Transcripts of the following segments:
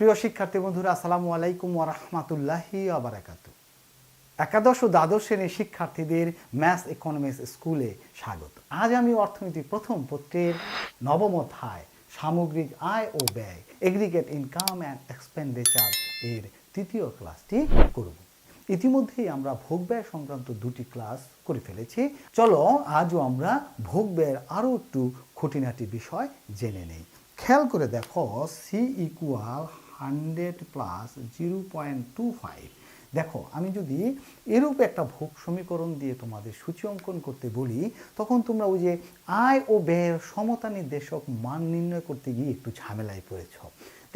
প্রিয় শিক্ষার্থী বন্ধুরা, আসসালামু আলাইকুম ওরহমাতুল্লাহি আবরাকাত একাদশ ও দ্বাদশ শ্রেণির শিক্ষার্থীদের ম্যাথ ইকোনমিক্স স্কুলে স্বাগত। আজ আমি অর্থনীতির প্রথম পত্রের নবম অধ্যায়, সামগ্রিক আয় ও ব্যয় এগ্রিগেট ইনকাম অ্যান্ড এক্সপেন্ডিচার এর তৃতীয় ক্লাসটি করব। ইতিমধ্যেই আমরা ভোগ ব্যয় সংক্রান্ত দুটি ক্লাস করে ফেলেছি। চলো আজও আমরা ভোগ ব্যয়ের আরও একটু খুঁটিনাটি বিষয় জেনে নেই। খেয়াল করে দেখো C equal hundred plus zero point two five দেখো, আমি যদি এরূপ একটা ভোগ সমীকরণ দিয়ে তোমাদের সূচি অঙ্কন করতে বলি, তখন তোমরা ওই যে আয় ও ব্যয়ের সমতা নির্দেশক মান নির্ণয় করতে গিয়ে একটু ঝামেলায় পড়েছ।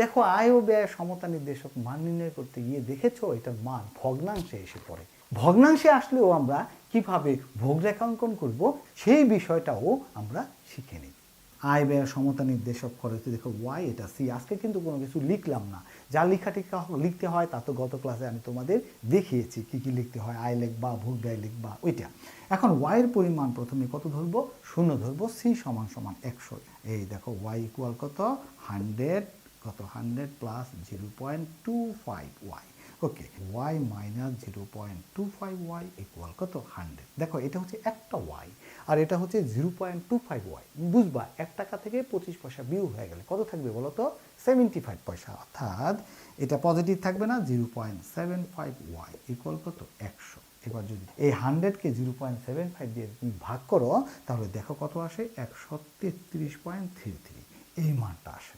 দেখো, আয় ও ব্যয়ের সমতা নির্দেশক মান নির্ণয় করতে গিয়ে দেখেছ, এটার মান ভগ্নাংশে এসে পড়ে। ভগ্নাংশে আসলেও আমরা কীভাবে ভোগ রেখাঙ্কন করব, সেই বিষয়টাও আমরা শিখে নিই। আয় ব্যয় সমতা নির্দেশক খরচ দেখো ওয়াই এটা? সি আজকে কিন্তু কোনো কিছু লিখলাম না। যা লেখাটিকা লিখতে হয়, তা তো গত ক্লাসে আমি তোমাদের দেখিয়েছি। কি কি লিখতে হয়? আয় লিখবা ভোগ ব্যয় লিখবা ওইটা। এখন ওয়াইয়ের পরিমাণ প্রথমে কত ধরবো? শূন্য ধরবো সি সমান সমান একশো। এই দেখো ওয়াই ইকুয়াল কত? হান্ড্রেড কত hundred plus zero point two five Y okay Y minus zero point two five Y equal কত? হান্ড্রেড দেখো, এটা হচ্ছে একটা ওয়াই আর এটা হচ্ছে zero point two five Y বুঝবা, এক টাকা থেকে পঁচিশ পয়সা বিউ হয়ে গেলে কত থাকবে বলো তো? সেভেন্টি ফাইভ পয়সা। অর্থাৎ এটা পজিটিভ থাকবে না zero point seven five Y equal কত? একশো। এবার যদি এই হান্ড্রেডকে জিরো পয়েন্ট সেভেন ফাইভ দিয়ে তুমি ভাগ করো, তাহলে দেখো কত আসে? একশো তেত্রিশ পয়েন্ট থ্রি থ্রি এই মানটা আসে।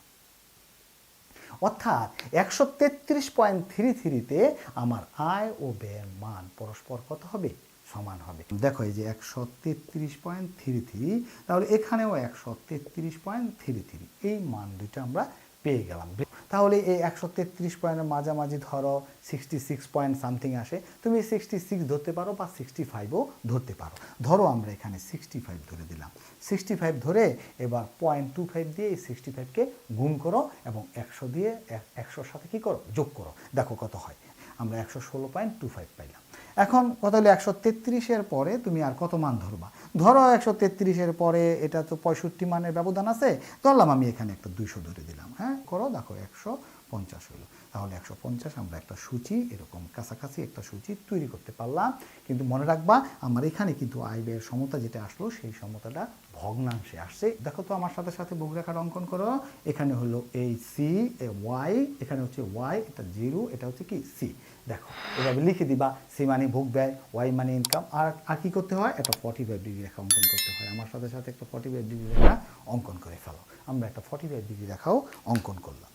অর্থাৎ একশো তেত্রিশ পয়েন্ট থ্রি থ্রিতে আমার আয় ও ব্যয়ের মান পরস্পর কত হবে? সমান হবে। দেখো এই যে একশো তেত্রিশ পয়েন্ট থ্রি থ্রি, তাহলে এখানেও একশো তেত্রিশ পয়েন্ট থ্রি থ্রি, এই মান দুটো আমরা পেয়ে গেলাম। তাহলে এই একশো তেত্রিশ পয়েন্টের মাঝামাঝি ধরো সিক্সটি সিক্স পয়েন্ট সামথিং আসে, তুমি সিক্সটি সিক্স ধরতে পারো বা সিক্সটি ফাইভও ধরতে পারো। ধরো আমরা এখানে সিক্সটি ফাইভ ধরে দিলাম। সিক্সটি ফাইভ ধরে এবার পয়েন্ট টু ফাইভ দিয়ে এই সিক্সটি ফাইভকে গুণ করো এবং একশো দিয়ে এক- একশোর সাথে কী করো? যোগ করো। দেখো কত হয়। আমরা একশো ষোলো পয়েন্ট টু ফাইভ পাইলাম। এখন কত হলো একশো তেত্রিশের পরে তুমি আর কত মান ধরবা? ধরো একশো তেত্রিশের পরে এটা তো পঁয়ষট্টি মানের ব্যবধান আছে, ধরলাম আমি এখানে একটা দুইশো ধরে দিলাম হ্যাঁ? করো, দেখো, একশো পঞ্চাশ হলো। তাহলে একশো পঞ্চাশ, আমরা একটা সূচি, এরকম কাছাকাছি একটা সূচি তৈরি করতে পারলাম। কিন্তু মনে রাখবা, আমার এখানে কিন্তু আয় ব্যয়ের সমতা যেটা আসলো, সেই সমতাটা ভগ্নাংশে আসছে। দেখো তো আমার সাথে সাথে বক্রেখাটা অঙ্কন করো। এখানে হলো এই সি এ ওয়াই এখানে হচ্ছে ওয়াই এটা জিরো এটা হচ্ছে কি? সি দেখো, এভাবে লিখে দিবা সি মানে ভোগ ব্যয় ওয়াই মানে ইনকাম আর আর কি করতে হয়? একটা ফর্টি ফাইভ ডিগ্রি রেখা অঙ্কন করতে হয়। আমার সাথে সাথে একটা ফর্টি ফাইভ ডিগ্রি রেখা অঙ্কন করে ফেলো। আমরা একটা ফর্টি ফাইভ ডিগ্রি রেখাও অঙ্কন করলাম।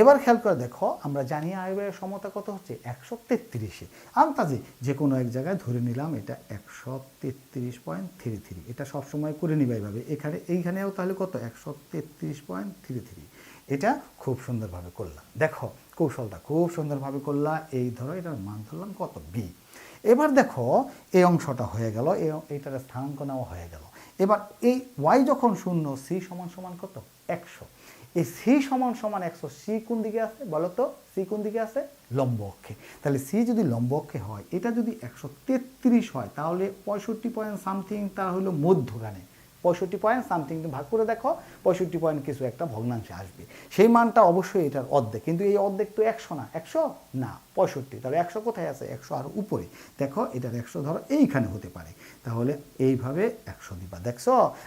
এবার খেয়াল করে দেখো, আমরা জানি আয় ব্যয়ের সমতা কত হচ্ছে? একশো তেত্রিশে। আন্তাজে যে কোনো এক জায়গায় ধরে নিলাম এটা একশো তেত্রিশ পয়েন্ট থ্রি থ্রি। এটা সবসময় করে নিবে এইভাবে এখানে, এইখানেও তাহলে কত? একশো তেত্রিশ পয়েন্ট থ্রি থ্রি। এটা খুব সুন্দরভাবে করলাম দেখো, কৌশলটা খুব সুন্দরভাবে করলাম এই ধরো, এটার মান ধরলাম কত? বি। এবার দেখো, এই অংশটা হয়ে গেল। এই এইটার স্থানাঙ্ক নেওয়া হয়ে গেল। এবার এই ওয়াই যখন শূন্য, সি সমান সমান কত? একশো। এই সি সমান সমান একশো সি কোন দিকে আছে বলো তো? সি কোন দিকে আছে? লম্ব অক্ষে। তাহলে সি যদি লম্ব অক্ষে হয়, এটা যদি একশো তেত্রিশ হয়, তাহলে পঁয়ষট্টি পয়েন্ট সামথিং তা হলো মধ্যখানে। পঁয়ষট্টি পয়েন্ট সামথিং তুমি ভাগ করে দেখো, পঁয়ষট্টি পয়েন্ট কিছু একটা ভগ্নাংশে আসবে। সেই মানটা অবশ্যই এটার অর্ধেক। কিন্তু এই অর্ধেক তো একশো না। একশো? না, পঁয়ষট্টি। তাহলে একশো কোথায় আছে? একশো আর উপরে। দেখো, এটার একশো ধরো এইখানে হতে পারে। তাহলে এইভাবে একশো দিবা। দেখছ?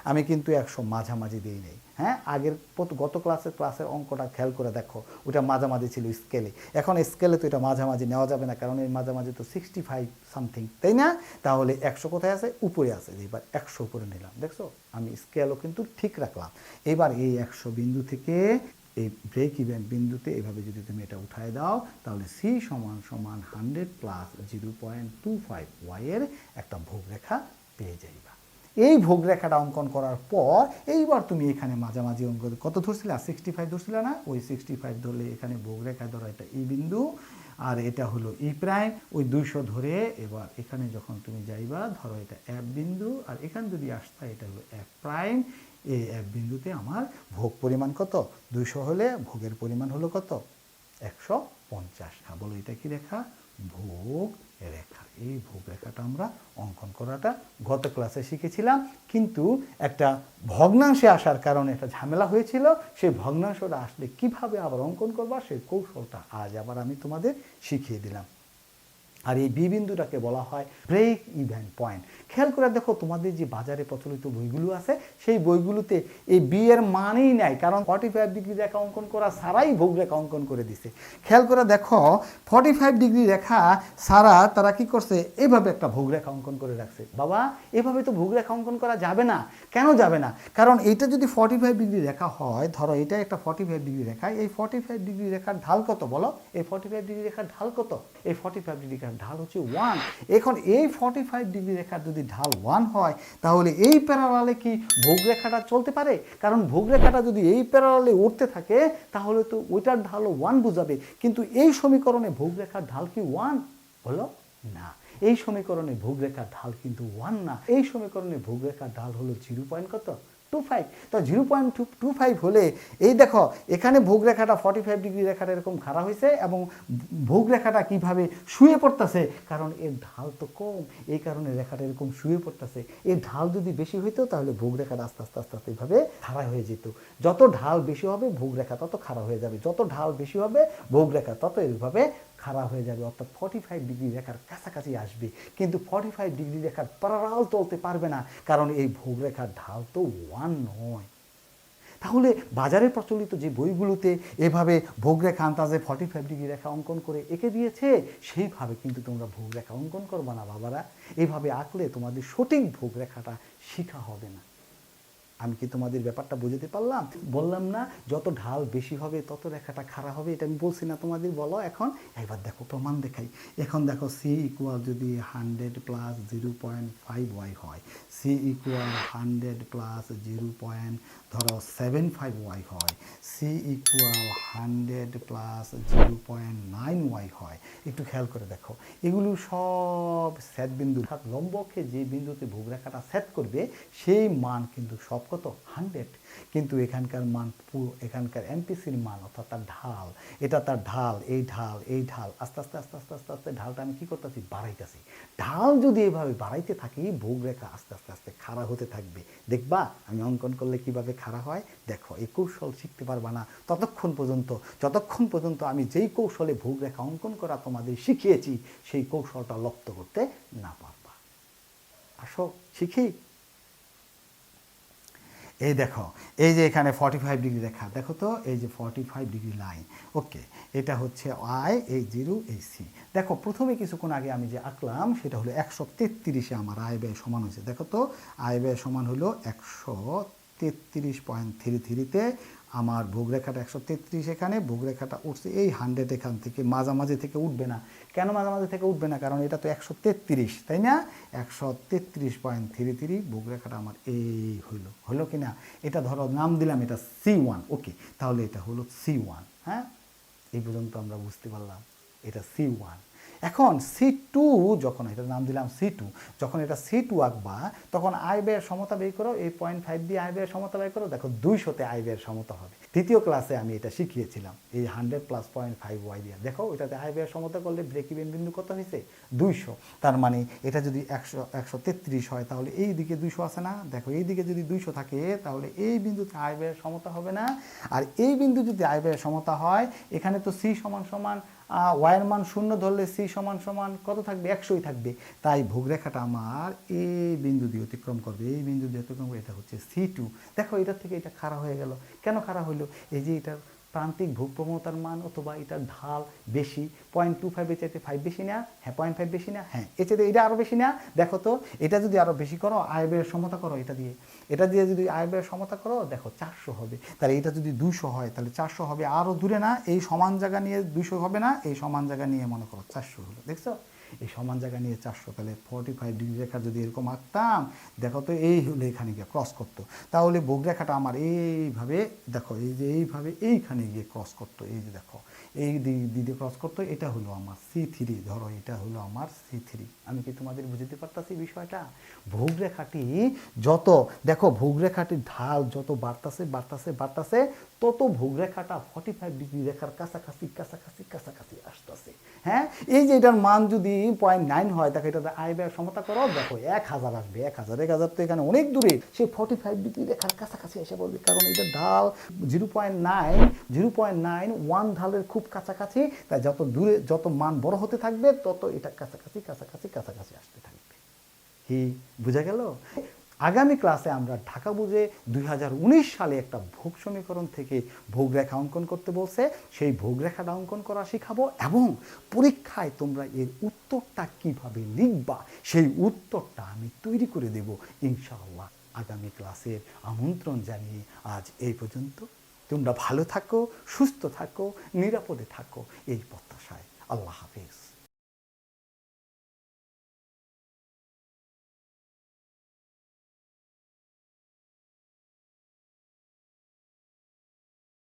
আমি কিন্তু একশো মাঝামাঝি দিই নেই। হ্যাঁ আগের গত ক্লাসের ক্লাসের অঙ্কটা খেয়াল করে দেখো, ওটা মাঝামাঝি ছিল স্কেলে এখন স্কেলে তো এটা মাঝামাঝি নেওয়া যাবে না, কারণ এই মাঝামাঝি তো সিক্সটি ফাইভ সামথিং তাই না? তাহলে একশো কোথায় আছে? উপরে আছে এবার একশো উপরে নিলাম, দেখছ? আমি স্কেলও কিন্তু ঠিক রাখলাম। এবার এই একশো বিন্দু থেকে, এই ব্রেক ইভেন বিন্দুতে এভাবে যদি তুমি এটা উঠায় দাও, তাহলে সি সমান সমান hundred plus zero point two five ওয়াইয়ের একটা ভোগরেখা পেয়ে যাইবা। এই ভোগরেখাটা অঙ্কন করার পর এইবার তুমি এখানে মাঝামাঝি অঙ্ক কত ধরছিলে? সিক্সটি ফাইভ ধরছিলে না? ওই সিক্সটি ফাইভ ধরলে এখানে ভোগরেখা ধরো, এটা ই বিন্দু। আর এটা হলো ই প্রাইম ওই দুইশো ধরে এবার এখানে যখন তুমি যাইবা, ধরো এটা এক বিন্দু। আর এখানে যদি আসতা, এটা হলো এফ প্রাইম এই এক বিন্দুতে আমার ভোগ পরিমাণ কত? দুইশো হলে ভোগের পরিমাণ হলো কত? একশো পঞ্চাশ। হ্যাঁ বলো এটা কি রেখা? ভোগ রেখা। এই ভোগ রেখাটা আমরা অঙ্কন করাটা গত ক্লাসে শিখেছিলাম। কিন্তু একটা ভগ্নাংশে আসার কারণে একটা ঝামেলা হয়েছিল। সেই ভগ্নাংশটা আসলে কীভাবে আবার অঙ্কন করবা, সেই কৌশলটা আজ আবার আমি তোমাদের শিখিয়ে দিলাম। আর এই বি বিন্দুটাকে বলা হয় ব্রেক ইভেন পয়েন্ট খেয়াল করে দেখো, তোমাদের যে বাজারে প্রচলিত বইগুলো আছে, সেই বইগুলোতে এই বি এর মানেই নাই, কারণ ফর্টি ফাইভ ডিগ্রি রেখা অঙ্কন করা সারাই ভোগ রেখা অঙ্কন করে দিছে। খেয়াল করে দেখো ফর্টি ফাইভ ডিগ্রি রেখা সারা তারা কি করছে? এভাবে একটা ভোগ রেখা অঙ্কন করে রাখছে। বাবা, এভাবে তো ভোগ রেখা অঙ্কন করা যাবে না। কেন যাবে না? কারণ এইটা যদি ফর্টি ফাইভ ডিগ্রি রেখা হয়, ধরো এটা একটা ফর্টি ফাইভ ডিগ্রি রেখা, এই ফর্টি ফাইভ ডিগ্রি রেখার ঢাল কত বলো? এই ফর্টি ফাইভ ডিগ্রি রেখার ঢাল কত? এই ফর্টি ফাইভ ডিগ্রি রেখার ঢাল হচ্ছে ওয়ান এখন এই ফর্টি ফাইভ ডিগ্রি রেখার যদি ঢাল ওয়ান হয়, তাহলে এই প্যারালালে কি ভোগ রেখাটা চলতে পারে? কারণ ভোগ রেখাটা যদি এই প্যারালালে উঠতে থাকে, তাহলে তো ওইটার ঢালও ওয়ান বোঝাবে। কিন্তু এই সমীকরণে ভোগ রেখার ঢাল কি ওয়ান বলো? না। এই সমীকরণে ভোগরেখার ঢাল কিন্তু ওয়ান না। এই সমীকরণে ভোগরেখার ঢাল হলো জিরো পয়েন্ট কত? টু ফাইভ তো zero point two two five হলে এই দেখো, এখানে ভোগ রেখাটা ফর্টি ফাইভ ডিগ্রি রেখাটা এরকম খাড়া হয়েছে এবং ভোগরেখাটা কীভাবে শুয়ে পড়তেছে, কারণ এর ঢাল তো কম, এই কারণে রেখাটা এরকম শুয়ে পড়তেছে। এর ঢাল যদি বেশি হইতো, তাহলে ভোগ রেখাটা আস্তে আস্তে আস্তে আস্তে এইভাবে খাড়া হয়ে যেত। যত ঢাল বেশি হবে ভোগরেখা তত খাড়া হয়ে যাবে। যত ঢাল বেশি হবে ভোগরেখা তত এইভাবে খারাপ হয়ে যাবে, অর্থাৎ ফর্টি ফাইভ ডিগ্রি রেখার কাছাকাছি আসবে। কিন্তু ফর্টি ফাইভ ডিগ্রি রেখার প্যারাল চলতে পারবে না, কারণ এই ভোগরেখার ঢাল তো ওয়ান নয়। তাহলে বাজারে প্রচলিত যে বইগুলোতে এভাবে ভোগরেখা আন্তাজে ফর্টি ফাইভ ডিগ্রি রেখা অঙ্কন করে এঁকে দিয়েছে, সেইভাবে কিন্তু তোমরা ভোগরেখা অঙ্কন করবে না বাবারা। এইভাবে আঁকলে তোমাদের সঠিক ভোগরেখাটা শেখা হবে না। আমি কি তোমাদের ব্যাপারটা বুঝতে পারলাম? বললাম না, যত ঢাল বেশি হবে, তত রেখাটা খারাপ হবে, এটা আমি বলছি না তোমাদের, বলো এখন। এবার দেখো প্রমাণ দেখাই। এখন দেখো সি ইকুয়াল যদি hundred plus zero point five Y হয় C equal hundred plus zero point ধরো সেভেন ফাইভ ওয়াই হয় C equal hundred plus zero point nine Y হয়, একটু খেয়াল করে দেখো। এগুলো সব সেট বিন্দু লম্বকে যে বিন্দুতে ভূরেখাটা সেট করবে, সেই মান কিন্তু সব কত? হান্ড্রেড। কিন্তু এখানকার মান পুরো, এখানকার এমপিসির মান, অর্থাৎ তার ঢাল, এটা তার ঢাল, এই ঢাল এই ঢাল, আস্তে আস্তে আস্তে আস্তে আস্তে আস্তে ঢালটা আমি কী করতেছি? বাড়াইতেছি। ঢাল যদি এভাবে বাড়াইতে থাকি ভোগরেখা আস্তে আস্তে আস্তে খাড়া হতে থাকবে। দেখবা, আমি অঙ্কন করলে কীভাবে খাড়া হয়? দেখো, এই কৌশল শিখতে পারবা না। ততক্ষণ পর্যন্ত, যতক্ষণ পর্যন্ত আমি যেই কৌশলে ভোগরেখা অঙ্কন করা তোমাদের শিখিয়েছি, সেই কৌশলটা লপ্ত করতে না পারবা। আসো, শিখি। এই দেখো, এই যে এখানে ফর্টি ফাইভ ডিগ্রি রেখা, দেখো তো, এই যে forty five degree line okay এটা হচ্ছে আই এই জিরো এই সি দেখো, প্রথমে কিছুক্ষণ আগে আমি যে আঁকলাম, সেটা হলো একশো তেত্রিশে আমার আয় ব্যয় সমান হয়েছে। দেখো তো, আয় ব্যয় সমান হলো একশো তেত্রিশ পয়েন্ট থ্রি থ্রিতে আমার ভোগরেখাটা একশো তেত্রিশ এখানে, ভোগরেখাটা উঠছে এই হান্ড্রেড এখান থেকে, মাঝামাঝি থেকে উঠবে না। কেন মাঝামাঝি থেকে উঠবে না? কারণ এটা তো একশো তেত্রিশ, তাই না? একশো তেত্রিশ পয়েন্ট থ্রি থ্রি ভোগরেখাটা আমার এই হইল। হলো কি না? এটা ধরো নাম দিলাম, এটা সি ওয়ান ওকে তাহলে এটা হলো সি ওয়ান হ্যাঁ? এই পর্যন্ত আমরা বুঝতে পারলাম, এটা সি ওয়ান এখন সি টু যখন এটা নাম দিলাম সি টু যখন এটা সি টু আঁকবা, তখন আয় ব্যয়ের সমতা বের করো, এই পয়েন্ট ফাইভ দিয়ে আয় ব্যয়ের সমতা বের করো, দেখো দুইশোতে আয় ব্যয়ের সমতা হবে। তৃতীয় ক্লাসে আমি এটা শিখিয়েছিলাম, এই hundred plus point five Y দিয়ে। দেখো, এটাতে আয় ব্যয়ের সমতা করলে ব্রেক ইভেন বিন্দু কত হয়েছে? দুইশো। তার মানে এটা যদি একশো একশো তেত্রিশ হয়, তাহলে এই দিকে দুইশো আছে না? দেখো, এই দিকে যদি দুইশো থাকে, তাহলে এই বিন্দুতে আয় ব্যয়ের সমতা হবে না। আর এই বিন্দু যদি আয় ব্যয়ের সমতা হয়, এখানে তো সি সমান সমান ওয়াইয়ের মান শূন্য ধরলে সি সমান সমান কত থাকবে? একশোই থাকবে। তাই ভোগরেখাটা আমার এই বিন্দু দিয়ে অতিক্রম করবে। এই বিন্দু দিয়ে অতিক্রম করবে, এটা হচ্ছে সি টু দেখো, এটার থেকে এটা খারাপ হয়ে গেল। কেন খাড়া হইল। এই যে এটার প্রান্তিক ভোগ প্রবণতার মান অথবা এটার ঢাল বেশি পয়েন্ট টু ফাইভের চাইতে ফাইভ বেশি না হ্যাঁ পয়েন্ট ফাইভ বেশি না হ্যাঁ এর চাইতে এটা আরও বেশি না। দেখো তো, এটা যদি আরও বেশি করো আয় ব্যয়ের সমতা করো এটা দিয়ে। এটা দিয়ে যদি আয় ব্যয়ের সমতা করো, দেখো চারশো হবে। তাহলে এটা যদি দুশো হয়, তাহলে চারশো হবে। আরও দূরে না, এই সমান জায়গা নিয়ে দুশো হবে না, এই সমান জায়গা নিয়ে মনে করো চারশো হলো দেখছ? এই সমান জায়গা নিয়ে চারশো, তাহলে ফর্টি ফাইভ ডিগ্রি রেখা যদি এরকম আঁকতাম, দেখো তো এই হলো এখানে গিয়ে ক্রস করতো। তাহলে বক্ররেখাটা আমার এইভাবে, দেখো এই যে এইভাবে এইখানে গিয়ে ক্রস করতো, এই যে দেখো, এই দিকে ক্রস করতো, এটা হলো আমার সি থ্রি ধরো এটা হলো আমার সি থ্রি আমি কি তোমাদের বুঝতে পারতাছি বিষয়টা? ভোগরেখাটি যত, দেখো ভোগরেখাটির ঢাল যত বাড়তাছে বাড়তাছে বাড়তাছে, তত ভোগরেখাটা ফর্টি ফাইভ ডিগ্রি রেখার কাছাকাছি কাছাকাছি কাছাকাছি আসতেছে। হ্যাঁ? এই যে এটার মান যদি পয়েন্ট নাইন হয়, তাকে এটা আয় ব্যয় সমতা করো। দেখো, এক হাজার আসবে, এক হাজার এক হাজার তো এখানে অনেক দূরে। সে ফর্টি ফাইভ ডিগ্রি রেখার কাছাকাছি এসে বলবে, কারণ এটা ঢাল zero point nine zero point nine one ঢালের খুব কাছাকাছি। তাই যত দূরে, যত মান বড় হতে থাকবে, তত এটা কাছাকাছি কাছাকাছি কাছাকাছি আসতে থাকবে। কি? বোঝা গেল? আগামী ক্লাসে আমরা ঢাকা বুঝে দু হাজার উনিশ সালে একটা ভোগ সমীকরণ থেকে ভোগরেখা অঙ্কন করতে বলছে। সেই ভোগরেখাটা অঙ্কন করা শেখাবো এবং পরীক্ষায় তোমরা এর উত্তরটা কীভাবে লিখবা, সেই উত্তরটা আমি তৈরি করে দেব ইনশাআল্লাহ আগামী ক্লাসের আমন্ত্রণ জানিয়ে। আজ এই পর্যন্ত। তোমরা ভালো থাকো, সুস্থ থাকো, নিরাপদে থাকো এই প্রত্যাশায়। আল্লাহ হাফেজ।